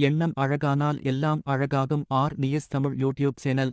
எண்ணம் அழகானால் எல்லாம் அழகாகும் R News Tamil YouTube channel.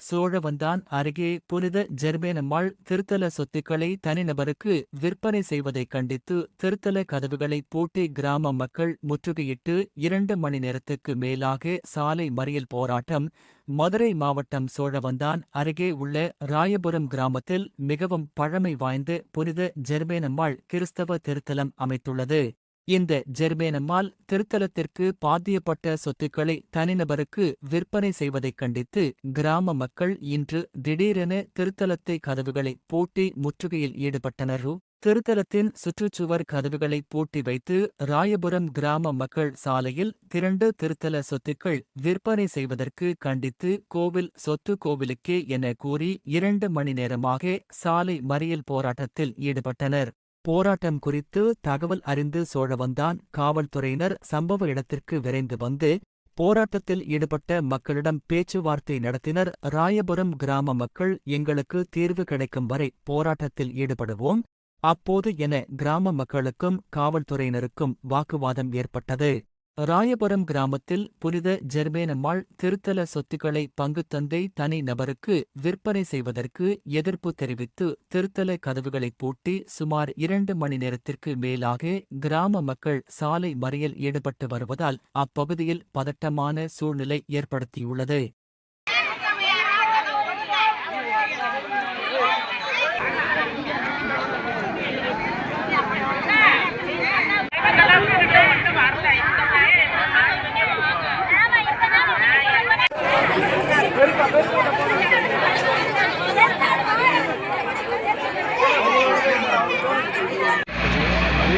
Cholavandan அருகே புனித ஜெர்மேனம்மாள் திருத்தல சொத்துக்களை தனிநபருக்கு விற்பனை செய்வதைக் கண்டித்து திருத்தல கதவுகளை பூட்டி கிராம மக்கள் முற்றுகையிட்டு இரண்டு மணி நேரத்துக்கு மேலாக சாலை மறியல் போராட்டம் மதுரை மாவட்டம் சோழவந்தான் அருகே உள்ள ராயபுரம் கிராமத்தில் மிகவும் பழமை வாய்ந்த புனித ஜெர்மேனம்மாள் கிறிஸ்தவ திருத்தலம் அமைத்துள்ளது. இந்த ஜெர்மேனம்மாள் திருத்தலத்திற்கு பாத்தியப்பட்ட சொத்துக்களை தனிநபருக்கு விற்பனை செய்வதைக் கண்டித்து கிராம மக்கள் இன்று திடீரென திருத்தலத்தை கதவுகளை பூட்டி முற்றுகையில் ஈடுபட்டனர். திருத்தலத்தின் சுற்றுச்சுவர் கதவுகளை பூட்டி வைத்து ராயபுரம் கிராம மக்கள் சாலையில் திரண்டு திருத்தல சொத்துக்கள் விற்பனை செய்வதற்கு கண்டித்து கோவில் சொத்து கோவிலுக்கே என கூறி இரண்டு மணி நேரமாக சாலை மறியல் போராட்டத்தில் ஈடுபட்டனர். போராட்டம் குறித்து தகவல் அறிந்து சோழவந்தான் காவல்துறையினர் சம்பவ இடத்திற்கு விரைந்து வந்து போராட்டத்தில் ஈடுபட்ட மக்களிடம் பேச்சுவார்த்தை நடத்தினர். ராயபுரம் கிராம மக்கள் எங்களுக்கு தீர்வு கிடைக்கும் வரை போராட்டத்தில் ஈடுபடுவோம். அப்போது என கிராம மக்களுக்கும் காவல்துறையினருக்கும் வாக்குவாதம் ஏற்பட்டது. ராயபுரம் கிராமத்தில் புனித ஜெர்மேனம்மாள் திருத்தல சொத்துக்களை பங்குத்தந்தை தனி நபருக்கு விற்பனை செய்வதற்கு எதிர்ப்பு தெரிவித்து திருத்தல கதவுகளை பூட்டி சுமார் இரண்டு மணி நேரத்திற்கு மேலாக கிராம மக்கள் சாலை மறியல் ஈடுபட்டு வருவதால் அப்பகுதியில் பதட்டமான சூழ்நிலை ஏற்படுத்தியுள்ளது.